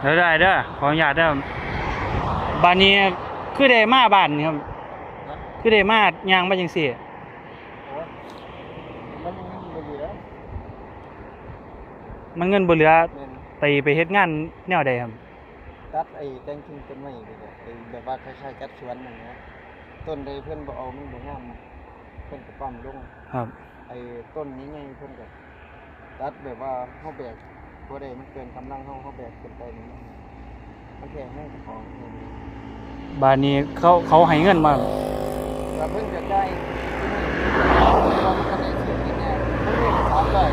เดี๋ยวได้เด้อขออนุญาตเด้อบ้านนี้คือได้มาบ้านนี่ครับ คือได้มาย่างมาจังซี่โอ้มันยังบ่ดีแล้วมันเงินบ่เหลือแม่นไปไปเฮ็ดงานแนวใดครับ ตัดไอ้แต่งกิ่งต้นไม้นี่แหละไอ้แบบว่าคล้ายๆจัดสวนนั่นนะต้นใดเพิ่นบ่เอามันบ่งามเพิ่นก็ปั๊มลง ครับ ไอ้ต้นนี้ไงเพิ่นก็ตัดแบบว่าเฮาแบก บ่ได้มันเกินกำลังเฮาเฮาแบกขึ้นไปนี่มันมันแค่ให้ของนี่บ้านนี้เขาเขาให้เงินมาแล้วเพิ่นจะได้ที่นี่เรามันก็ได้ซื้อกินแน่เพิ่นมีสามร้อย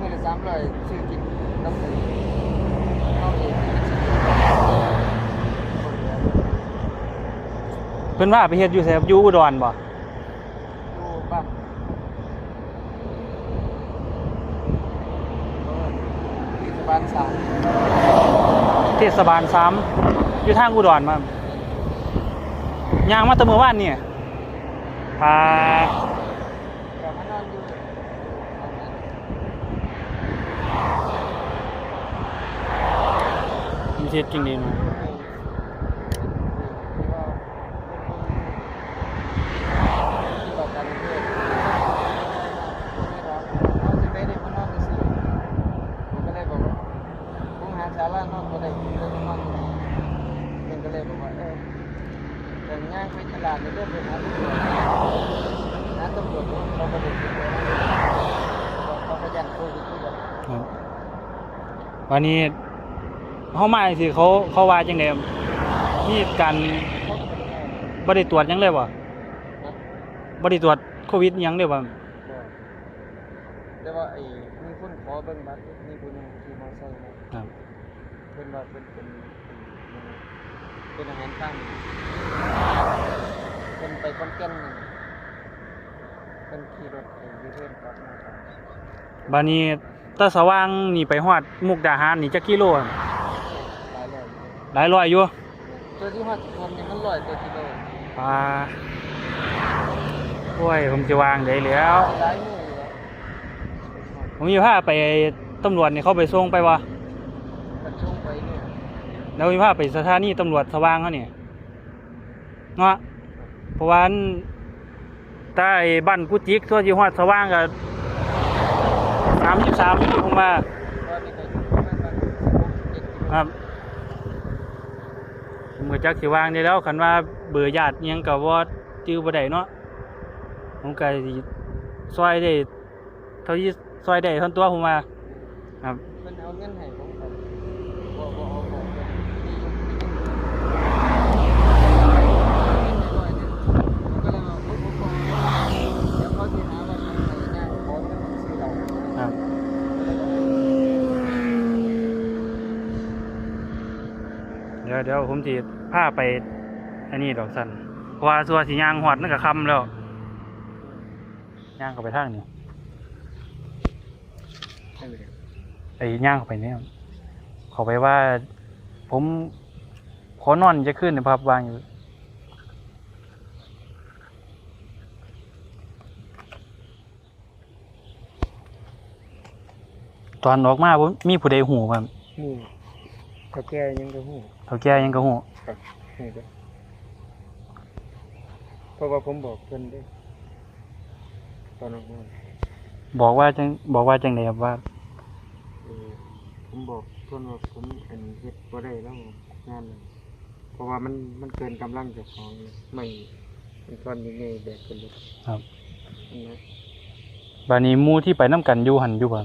มีละสามร้อยซื้อกินน้ำใสเอาเองเป็นสิบคนเดียวเพิ่นว่าไปเฮ็ดอยู่ไสครับอยู่อุดรบ่ อยู่บ้านเทศ บาลสามเทศบาลสามอยู่ทางอุดรมาย่างมาแต่เมื่อวานนี่พาก็มานอนอยู่มีเฮ็ดจริงดีมา ที่บอกการเทศเขาจะไม่ได้มานอนซื่อผมก็เลยบอกว่าผมหาศาลานอนบ่ได้ผมเลยมานอนอยู่นี่เพิ่นก็เลยบอกว่าเออแต่ย่างไป ตลาดนี่เดินไปหาตำรวจหาตำรวจเขาก็บ่ได้เขาก็ยันโควิดคือกันครับวันนี้เฮามาสิเขาเขาว่าจังไดครับมีการเขาก็เป็นไงบ่ได้ตรวจหยังเลยบ่นะบ่ได้ตรวจโควิดหยังเลยบ่ก็แต่ว่าไอ้มีคนขอเบิ่งบัตรมีผู้หนึงขี่มอเตอร์ไซค์มาครับเพิ่นว่าเพิ่นเป็นเป็นเป็นอาหารข้าง เพิ่นไปคอนแก่นนั่นเพิ่นขี่รถไอ้ยูเทิร์นกลับมาครับบัดนี้ตาสว่างนี่ไปฮอดมุกดาหารนี่จักกิโลอะหลายร้อยอยู่หลายร้อยอยู่ตัวที่ฮอดทำนี่มันร้อยตัวกิโลปลาโอ้ยผมสิวางได้แล้ว หลายมื้ออยู่แล้วผมสิพาไปตำรวจนี่เขาไปส่งไปบ่กันช่วงไปเนี่ยแล้วสิพาไปสถานีตำรวจสว่างเขานี่เนาะเพ ราะว่าใต้บ้านกุจิกตัวสิฮอดสว่างก็33อยู่ผมว่าตอนนี้ก็อยู่ประมาครับผมก็จักสิวางได้แล้วคันว่าเบื่อญาติยังก็บ่จื้อบ่ได้เนาะผมก็สิซอยได้เท่าที่ซอยได้เท่าตัวผมว่าครับเพิ่นเอาเงินให้ผมครับบ่บ่เอาบอกเพิ่นมีอยู่มีเงินให้ร้อยหนึงผมก็เลยว่าผมบ่ขอเดี๋ยวเขาสิหาว่าผมให้ยากขอเงินซื้อเหล้า ครับ เดี๋ยวผมสิพาไปอันนี้ดอกสันเพราะว่าสัวสิย่างหอดนั่นก็ค่ำแล้วย่างเข้าไปทางนี่ไอ้ย่างเข้าไปเนี่ยขาไปว่า ผมขอนอนจะขึ้นในภาพวางอยู่ตอนออกมาบ่มีผู้ใดหูครับ เขาแก่ยังก็หูเท่าแก่ยังก็หูครับหูเด้อเพราะว่าผมบอกเพิ่นเด้อตอนออกมาบอกว่าจังบอกว่าจังไดครับว่าเออผมบอกเพิ่นว่าผมอันเฮ็ดบ่ได้แล้วงานนั้นเพราะว่ามันมันเกินกำลังเจ้าของเลยไม่เป็นก้อนยังไงแบกขึ้นเลยครับอันนะบานี้หมู่ที่ไปน้ำกันอยู่หันอยู่บ่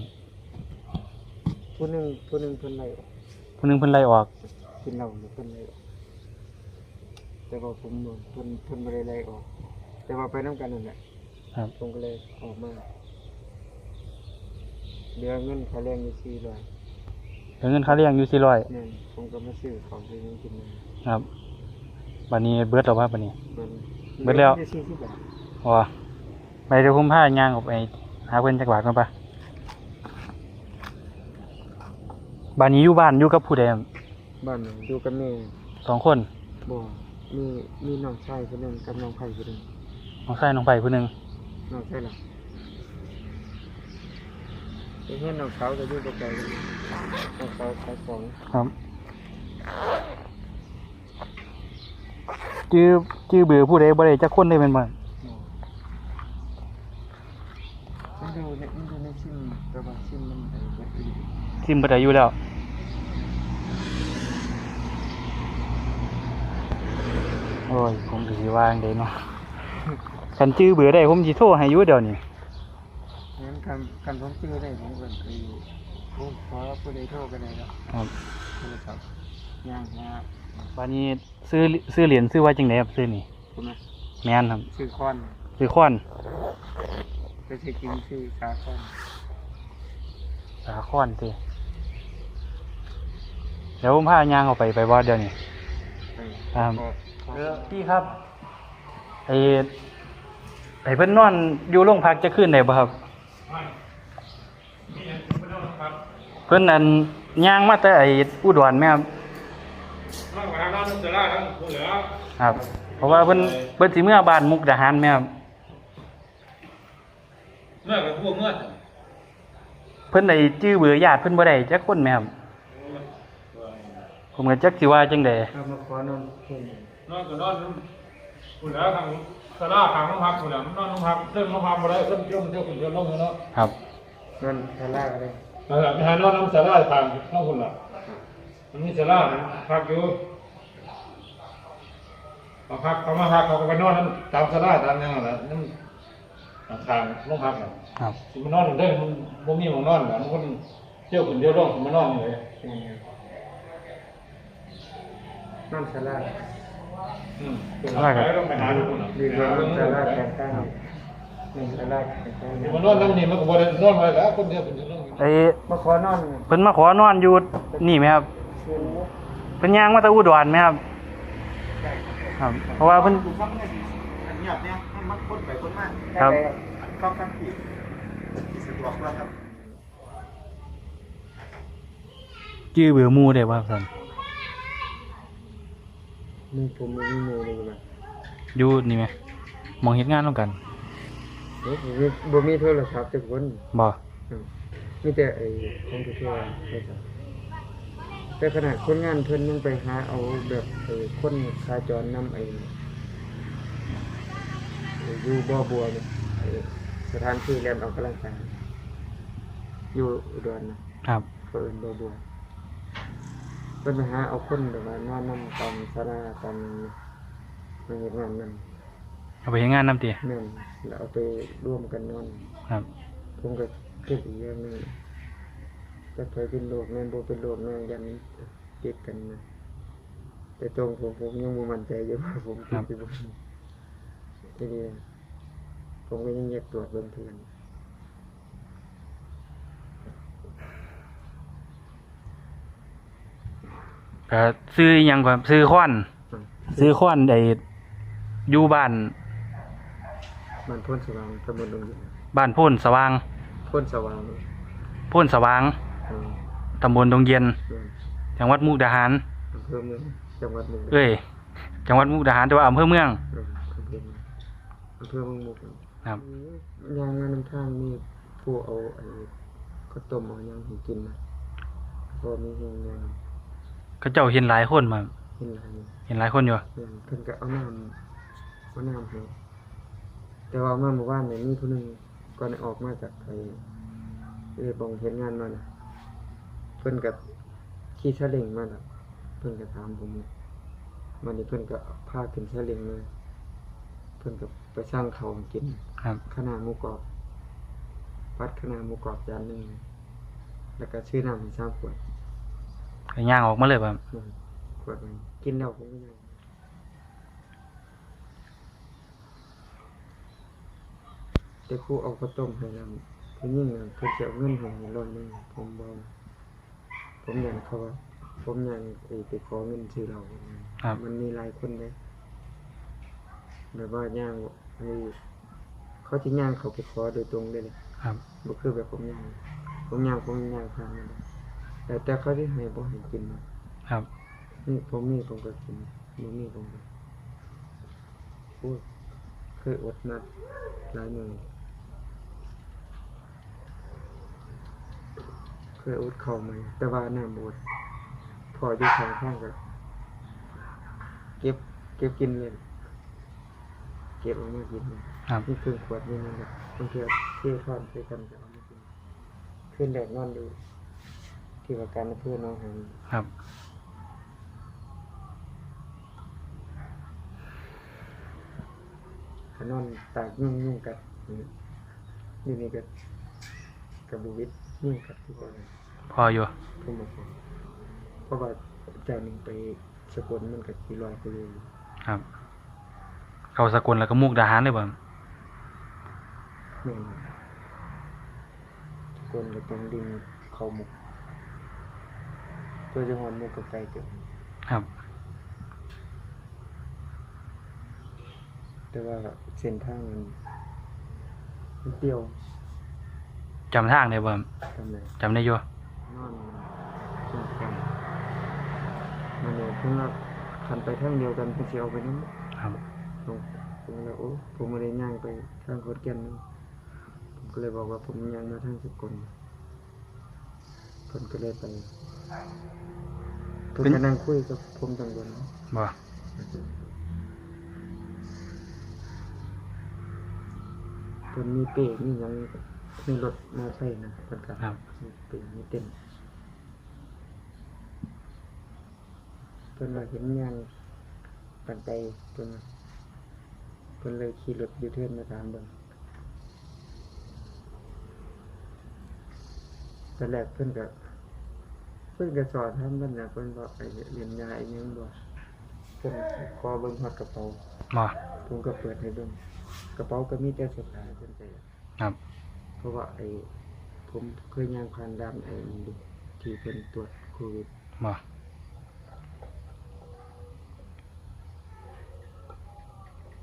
ผู้หนึงผู้หนึงเพิ่นไล่ออก ผู้หนึงเพิ่นไล่ออก กินเหล้าหรือเพิ่นไล่ออกแต่ว่าผมบ่เพิ่นเพิ่นบ่ได้ไล่ออก แต่ว่าไปนํกันนั่นแหละครับ ผมก็เลยออกมาเดือนเงินค่าแรงอยู่สี่ร้อยเดี๋ยวเงินค่าเลี้ยงอยู่400นั่นผมก็มาซื้อของซื้อหยังกินมาครับบานี้เบิดแล้วว่าบานี้ มันเบิดแล้ว สี่สิบบาท อ๋อไปเดี๋ยวผมพาย่างออกไปหาเพิ่นจักบาทก่อนปะ บานี้อยู่บ้านอยู่กับผู้ใดครับบ้านหนึ่งอยู่กับแม่สองคนบ่มีมีน้องชายคนหนึงกับน้องไผ่คนหนึงน้องชายน้องไผ่ผู้หนึงน้องชายหลักไปเห็นน้องสาวก็อยู่ไกลๆกันน้องสาวขายของครับจื้อจื้อเบือผู้ใดบ่ได้จักคนได้แม่นบ่มันดูในมันดูในซิมแต่ว่าซิมมันไอ้เบิดอีหลีซิมบ่ได้อยู่แล้ว อ้ยผมก็สิว่าจั่งใดเนาะคันจื้อเบือได้ผมสิโทรให้อยู่เดี๋ยวนี้งั้นกันกันผมซื้อได้ผมก็คือผมขอผู้ใดโทรก็ได้แล้วครับโทรศัพท์ย่างมาบัดนี้ซื้อซื้อเหรียญซื้อไว้จังไดครับซื้อนี่คุณนะแม่นครับซื้อคอนซื้อค้อนไปซื้อกินซื้อสาคอนสาค้อนสิเดี๋ยวผมพายางออกไปไปบ่เดี๋ยวนี้ไป ครับขอขอเออ พี่ครับไอ้ไอ้เพิ่นนอนอยู่โรงพักจะขึ้นได้บ่ครับเพิ่นอันย่างมาแต่ไอ้อุดรแม่ครับนั่งมาทางด้านนู้นจะได้ทั้งคุณเหลือครับ เพราะว่าเพิ่นเพิ่นสิเมื่อบ้านมุกดาหารแม่ครับเมื่อกับพวกเมื่อเพิ่นได้จื้อเบือญาติเพิ่นบ่ได้จักคนแม่ครับผมก็จักสิว่าจังได๋เอามาขอนอนเพิ่น นอนกับนอนคุณเหลือทางสลาทางน้องพักคุณเหลือนอนน้องพักเรื่องน้องพักมาได้เรื่องเที่ยวเที่ยวคุณเที่ยวน้องเนาะครับนอนทาราก็ได้เออไม่หานอนน้ำสลาทางน้องคุณล่ะมันมีสลาพักอยู่มาพักเขามาพักเขาก็ไปนอนนั้นตามสลาตามยังไงนะนั่นทางน้องพักน่ะครับมันนอนได้มันบ่มีหมองนอนแบบมันคนเที่ยวคุณเที่ยวน้องมันนอนเลยเป็นไงนอนทา ราอืมคุณหาไปต้องไปหาดูคุณน่ะดีกว่านอนทาราแข่งกันนี่ทาราแข่งกันมันนอนแล้วนี่มันก็บ่ได้นอนมาแล้วคนเดียวเป็นอยู่นอนไอ้มาขอนอนเพิ่นมาขอนอนอยู่นี่ไหมครับคืนนี้เพิ่นย่างมาแต่อุดรไหมครับครับ เพราะว่าเพิ่นดูฟังเนี่ยอันเงียบเนี่ยให้มันคนไปคนมากครับเข้าข้างผิดสะดวกกว่าครับจื้อเบือหมู่ได้บ่ครับท่าน มีผมมีมีเมย์เลยนะอยู่นี่ไหมมองเฮ็ดงานร่วมกันโอ้ผมมีบ่มีโทรศัพท์ทุกคนบ่อืมมีแต่ไอ้คอมพิวเตอร์โทรศัพท์แต่ขนาดคนงานเพิ่นยังไปหาเอาแบบไอ้คนขาจรนำไอ้ไอ้อยู่บ่อบัวเนี่ยไอ้สถานที่เรียนออกกำลังกายอยู่อุดรนะครับเพิ่นบ่อบัว เพิ่นไปหาเอาคนแบบว่านอนนำตามศาลาตามมันเฮ็ดงานนั่นเอาไปเฮ็ดงานนำติแม่นแล้วเอาไปร่วมกันนอนครับ ผมก็คิดอีกอย่างหนึงจะเคยเป็นโรคแม่นบ่เป็นโรคแม่นยันติดกันนะแต่ตรงผมผมยังบ่มั่นใจอยู่ว่าผมติดอยู่บ่ทีนี้ผมก็ยังอยากตรวจเบิ่งเทื่อ ก็ซื้ออิหยังก่อนซื้อค้อนซื้อค้อนไอ้อยู่บ้านมันพ้นสว่างตำบลดงเย็นบ้านโพ่นสว่างพ้นสว่างโพ่นสว่างเออตำบลดงเย็นเมืองจังหวัดมุกดาหาร อำเภอเมืองจังหวัดมุกดาหาร เอ้ยจังหวัดมุกดาหารแต่ว่าอำเภอเมืองเอออำเภอเมืองอำเภอเมืองมุกครับ ยางงานน้ำทางมีผู้เอาไอ้ข้าวต้มเอาหยังให้กินนะพอมีแรงงาน เขาเจ้าเห็นหลายคนมาเห็นอะไรเห็นหลายคนอยู่เพิ่นเพิ่นก็เอาน้ำเอาน้ำให้แต่ว่ามาเมื่อวานเนี่ยมีผู้หนึงก่อนออกมาจากไอ้เอ้บองเฮ็ดงานมาน่ะเพิ่นก็ขี่ซาเล้งมาน่ะเพิ่นก็ถามผมมันนี่เพิ่นก็พาขึ้นซาเล้งเลยเพิ่นก็ไปสร้างเขาวให้กินครับขนาหมูกรอบพัดขนาหมูกรอบจานหนึ่งแล้วก็ชื่อน้ำให้สามขวด ก็ย่างออกมาเลยครับหนึ่งขวดหนึงกินแล้วผมก็ยังแต่ครูเอาข้าวต้มให้เราเพิ่นยิ่งน่ะเพิ่นจะเอาเงินให้ร้อยหนึงผมบอกผมยันเขาว่าผมยังไปไปขอเงินชื่อเราครับ มันมีหลายคนเลยแบบว่าย่างอันนี้เขาจะย่างเขาไปขอโดยตรงได้เลยครับ บ่คือแบบผมย่างผมย่างผมย่างทางนั้น แต่แต่เขาที่ให้บ่ให้กินนะครับ นี่ผมมีผมก็กินบ่มีผมก็พูดเคยอดนัดหลายมื้อยอุดเข้ามาแต่ว่าน้ำบดพออยู่ข้างข้างก็เก็บ เก็บกินเลยเก็บเอามากินเลยครับนี่คือขวดนี่นั่นแหละบางทีเททอนใส่กันก็เอามากินขึ้นแดดนอนดู ที่ว่าการเพื่อนน้องหางครับขานอนตากยุ่งยุ่งกัดนี่นี่ก็กับบูวิทยุ่งกัดที่ก่อนพออยู่ทุ่มมาก่อนเพราะว่าเจ้าหนึ่งไปสกลมันกับกี่ร้อยกิโลอยู่ครับ เขาสกลแล้วก็มุกดาหารเลยบ่แม่นสกลก็ต้องดึงเข้าหมุก เพื่อจะหอนหมุกกับไก่เกิดครับ แต่ว่าเส้นทางมันมันเปรี้ยวจำทางได้บ่ทำไมจำได้อยู่นอนกินกันมันเนี่ยเพิ่งว่าคันไปทางเดียวกันเพิ่นสิเอาไปนำครับลงผมเลยโอ้ผมไม่ได้ย่างไปทางขอนแก่นนะผมก็เลยบอกว่าผมย่างมาทางสกล ผมก็เลยไปผมก็นั่งคุยกับผมตังบนบ่ผมมีเป้มีหยังมีรถมอไซค์นะเพิ่นก็ครับมีเป้มีเต็นท์เพิ่นว่าเห็นย่างกันไปเพิ่นว่าเพิ่นเลยขี่รถยูเทิร์นมาตามเบิ่งตอนแรกเพิ่นก็ เพิ่นก็สอนทำนั่นน่ะเพิ่นบอกไอ้เรียนยาไอ้หยังบ่เพิ่นขอเบิ่งฮอดกระเป๋าบ่ผมก็เปิดให้เบิ่งกระเป๋าก็มีแต่เสื้อผ้าเพิ่นไปครับ เพราะว่าไอ้ผมเคยย่างผ่านด่านไอ้นี่ดูที่เพิ่นตรวจโควิดบ่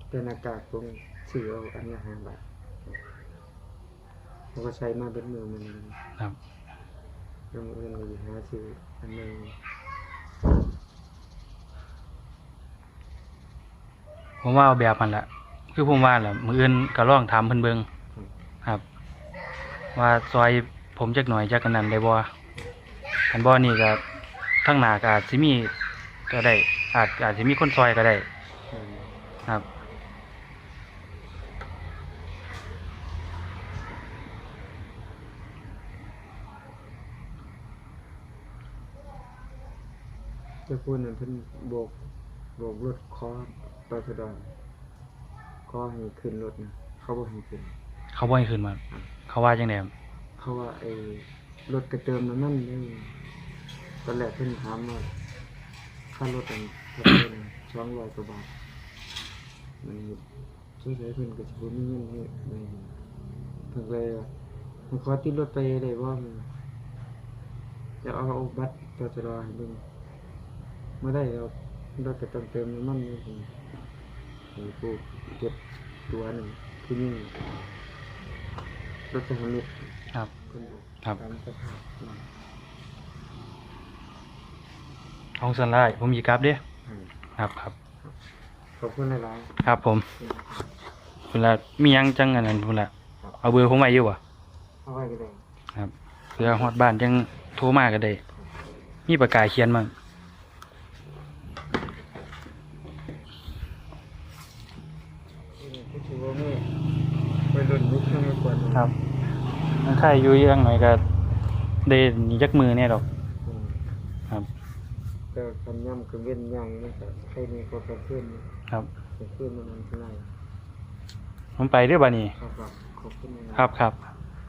แต่หน้ากากผมซื้อเอาอันละ5บาทผมก็ใช้มาเป็นมือมันครับ แล้วมื้ออื่นก็สิหาซื้ออันหนึงผมว่าเอาแบบมันแหละคือผมว่าแหละมื้ออื่นก็ลองถามเพิ่นเบิ่งครับ ว่าซอยผมจักหน่อยจักกันนั้นได้บ่คันบ่นี่ก็ทางหน้าก็อาจสิมีก็ได้อาจอาจสิมีคนซอยก็ได้อืมครับ แต่พูดนั้นเพิ่นโบกโบกรถคอตอชดอนคอให้ขึ้นรถนะเขาบ่ให้ขึ้น เขาบ่ให้ขึ้นมาเขาว่าจังได๋ครับเขาว่าไอ้รถกระเติมน้ำมันนี่ตอนแรกเพิ่นถามว่าค่ารถอันเท่าไหร่นะสองร้อยกว่าบาทมันช่วยเหลือเพิ่นก็สิบ่มีเงินให้ไม่เพิ่นเลยว่ามันขอติดรถไปได้บ่มันจะเอาบัตรตชดให้เบิ่ง บ่ได้เอารถก็ต้องเติมน้ำมันนี่สิให้ผู้เก็บตัวนึงผู้ยิ่งรถสหมิตรครับ ครับ ตามสภาพอืมห้องสันไลผมอีกครับเด้อืมครับครับ ขอบคุณหลายครับผมพุ่นละมีหยังจังอันนั้นพุ่นละเอาเบอร์ผมไว้อยู่บ่ๆเอาไว้ก็ได้ครับเพื่อฮอดบ้านจังโทรมาก็ได้ มีประกาศเขียนมา ก็ถือว่าไม่ไปหล่นลุกข้างกวนครับมันใครอยู่ยังหน่อยก็ได้หนีจักมือเนี่ยดอกอืมครับ แต่คำย่ำคือเว้นย่างมันก็ใครมีก็กระเพื่อนครับกระเพื่อนมันเท่าไหร่ผมไปเด้อบัดนี้ครับครับขอบคุณนะครับครับ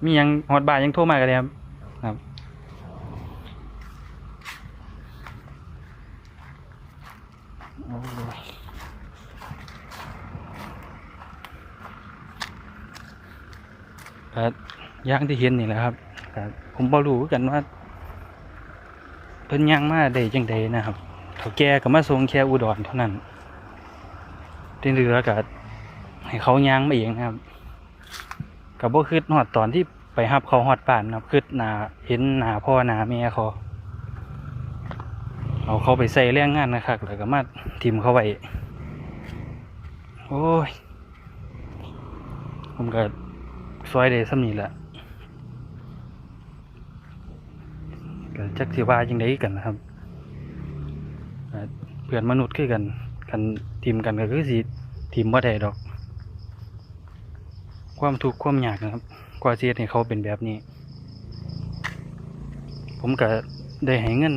มีหยังฮอดบ้านยังโทรมาก็ได้ครับ ครับโอ้ย ก็ย่างที่เห็นนี่แหละครับก็ผมบ่รู้กันว่า เพิ่นย่างมาได้จังใดนะครับเขาแก่ก็มาส่งแค่อุดรเท่านั้นที่เหลือก็ให้เขาย่างมาเองนะครับก็บ่คิดฮอดตอนที่ไปรับเขาฮอดบ้านครับคิดหนาเห็นหนาพ่อหนาแม่เขาเอาเขาไปใส่แรงงานนะครับแล้วก็มาทิมเขาไว้โอ้ยผมก็ ซอยได้ส่ำนี้แหละจักสิว่าจังไดกันนะครับเพื่อนมนุษย์คือกันกันทีมกันก็คือสิทีมบ่าได้ดอก ความทุกข์ความยากนะครับ กว่าสิเฮ็ดให้เขาเป็นแบบนี้ ผมก็ได้ให้เงิน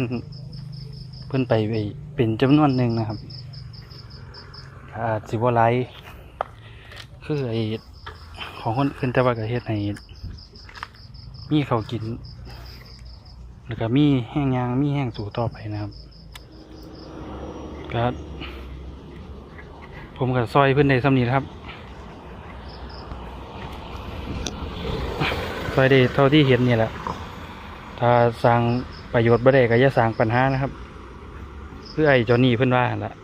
เพิ่อนไปไว้เป็นจำนวนหนึ่งนะครับก็อาจสิบ่หลายคือไอ ของคนอื่นแต่ว่าก็เฮ็ดให้มีเขาวกิน แล้วก็มีแห้งยางมีแห้งสู่ต่อไปนะครับก็ผมก็ซอยเพิ่นได้สำนี้นะครับซอยได้เท่าที่เห็นนี่แหละ ถ้าสร้างประโยชน์บ่ได้ก็อย่าสร้างปัญหานะครับคือไอ้จอนี่เพิ่นว่าหั่นละ